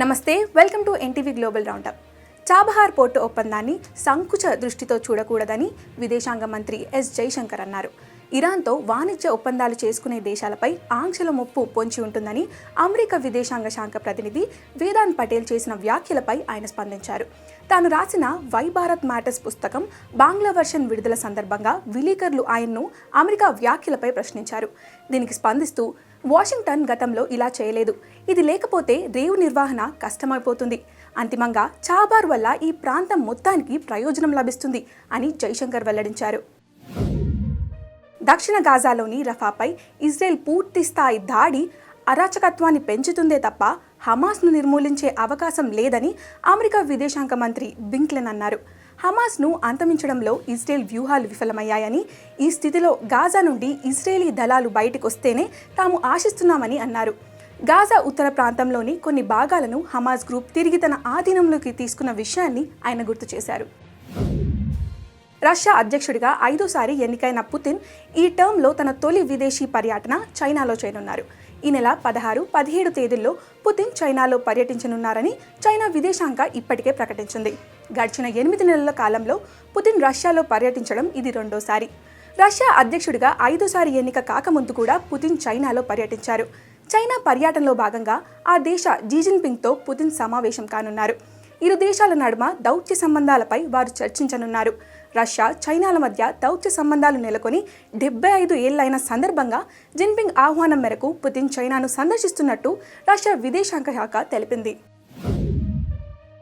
నమస్తే welcome to NTV global roundup. Chabahar port ఒప్పందాన్ని సంకుచ దృష్టితో చూడకూడదని విదేశాంగ మంత్రి ఎస్ జైశంకర్ అన్నారు. ఇరాన్తో వాణిజ్య ఒప్పందాలు చేసుకునే దేశాలపై ఆంక్షల ముప్పు పొంచి ఉంటుందని అమెరికా విదేశాంగ శాఖ ప్రతినిధి వేదాంత్ పటేల్ చేసిన వ్యాఖ్యలపై ఆయన స్పందించారు. తాను రాసిన వై భారత్ మ్యాటర్స్ పుస్తకం బాంగ్లా వర్షన్ విడుదల సందర్భంగా విలేకరులు ఆయన్ను అమెరికా వ్యాఖ్యలపై ప్రశ్నించారు. దీనికి స్పందిస్తూ వాషింగ్టన్ గతంలో ఇలా చేయలేదు. ఇది లేకపోతే రేవు నిర్వహణ కష్టమైపోతుంది. అంతిమంగా చాబార్ వల్ల ఈ ప్రాంతం మొత్తానికి ప్రయోజనం లభిస్తుంది అని జైశంకర్ వెల్లడించారు. దక్షిణ గాజాలోని రఫాపై ఇజ్రాయెల్ పూర్తి స్థాయి దాడి అరాచకత్వాన్ని పెంచుతుందే తప్ప హమాస్ను నిర్మూలించే అవకాశం లేదని అమెరికా విదేశాంగ మంత్రి బింక్లెన్ అన్నారు. హమాస్ను అంతమించడంలో ఇజ్రాయెల్ వ్యూహాలు విఫలమయ్యాయని ఈ స్థితిలో గాజా నుండి ఇజ్రాయేలీ దళాలు బయటకొస్తేనే తాము ఆశిస్తున్నామని అన్నారు. గాజా ఉత్తర ప్రాంతంలోని కొన్ని భాగాలను హమాస్ గ్రూప్ తిరిగి తన ఆధీనంలోకి తీసుకున్న విషయాన్ని ఆయన గుర్తు చేశారు. రష్యా అధ్యక్షుడిగా ఐదోసారి ఎన్నికైన పుతిన్ ఈ టర్మ్లో తన తొలి విదేశీ పర్యటన చైనాలో చేయనున్నారు. ఈ నెల పదహారు పదిహేడు తేదీల్లో పుతిన్ చైనాలో పర్యటించనున్నారని చైనా విదేశాంగ ఇప్పటికే ప్రకటించింది. గడిచిన ఎనిమిది నెలల కాలంలో పుతిన్ రష్యాలో పర్యటించడం ఇది రెండోసారి. రష్యా అధ్యక్షుడిగా ఐదోసారి ఎన్నిక కాకముందు కూడా పుతిన్ చైనాలో పర్యటించారు. చైనా పర్యటనలో భాగంగా ఆ దేశ జీజిన్పింగ్తో పుతిన్ సమావేశం కానున్నారు. ఇరు దేశాల నడుమ దౌత్య సంబంధాలపై వారు చర్చించనున్నారు. రష్యా చైనాల మధ్య దౌత్య సంబంధాలు నెలకొని డెబ్బై ఐదు ఏళ్ళైన సందర్భంగా జిన్పింగ్ ఆహ్వానం మేరకు పుతిన్ చైనాను సందర్శిస్తున్నట్టు రష్యా విదేశాంగ శాఖ తెలిపింది.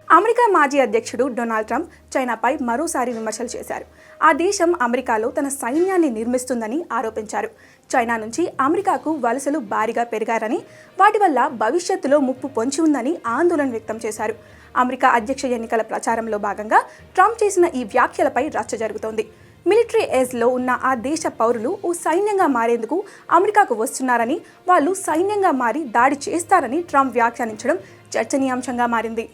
అమెరికా మాజీ అధ్యక్షుడు డొనాల్డ్ ట్రంప్ చైనాపై మరోసారి విమర్శలు చేశారు. ఆ దేశం అమెరికాలో తన సైన్యాన్ని నిర్మిస్తుందని ఆరోపించారు. చైనా నుంచి అమెరికాకు వలసలు భారీగా పెరిగారని వాటి వల్ల భవిష్యత్తులో ముప్పు పొంచి ఉందని ఆందోళన వ్యక్తం చేశారు. అమెరికా అధ్యక్ష ఎన్నికల ప్రచారంలో భాగంగా ట్రంప్ చేసిన ఈ వ్యాఖ్యలపై రచ్చ జరుగుతోంది. మిలిటరీ ఏజ్లో ఉన్న ఆ దేశ పౌరులు ఓ సైన్యంగా మారేందుకు అమెరికాకు వస్తున్నారని వాళ్ళు సైన్యంగా మారి దాడి చేస్తారని ట్రంప్ వ్యాఖ్యానించడం చర్చనీయాంశంగా మారింది.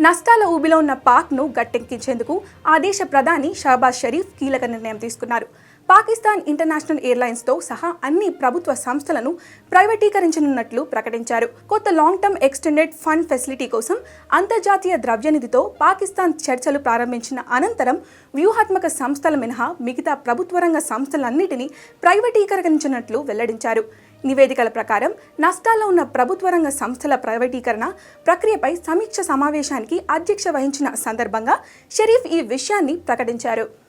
నష్టాల ఊబిలో ఉన్న పాక్ను గట్టెక్కించేందుకు ఆ దేశ ప్రధాని షహబాజ్ షరీఫ్ కీలక నిర్ణయం తీసుకున్నారు. పాకిస్తాన్ ఇంటర్నేషనల్ ఎయిర్లైన్స్తో సహా అన్ని ప్రభుత్వ సంస్థలను ప్రైవేటీకరించనున్నట్లు ప్రకటించారు. కొత్త long term extended fund facility కోసం అంతర్జాతీయ ద్రవ్యనిధితో పాకిస్తాన్ చర్చలు ప్రారంభించిన అనంతరం వ్యూహాత్మక సంస్థల మినహా మిగతా ప్రభుత్వ రంగ సంస్థలన్నిటినీ ప్రైవేటీకరించినట్లు వెల్లడించారు. నివేదికల ప్రకారం నష్టాల్లో ఉన్న ప్రభుత్వ రంగ సంస్థల ప్రైవేటీకరణ ప్రక్రియపై సమీక్ష సమావేశానికి అధ్యక్ష వహించిన సందర్భంగా షరీఫ్ ఈ విషయాన్ని ప్రకటించారు.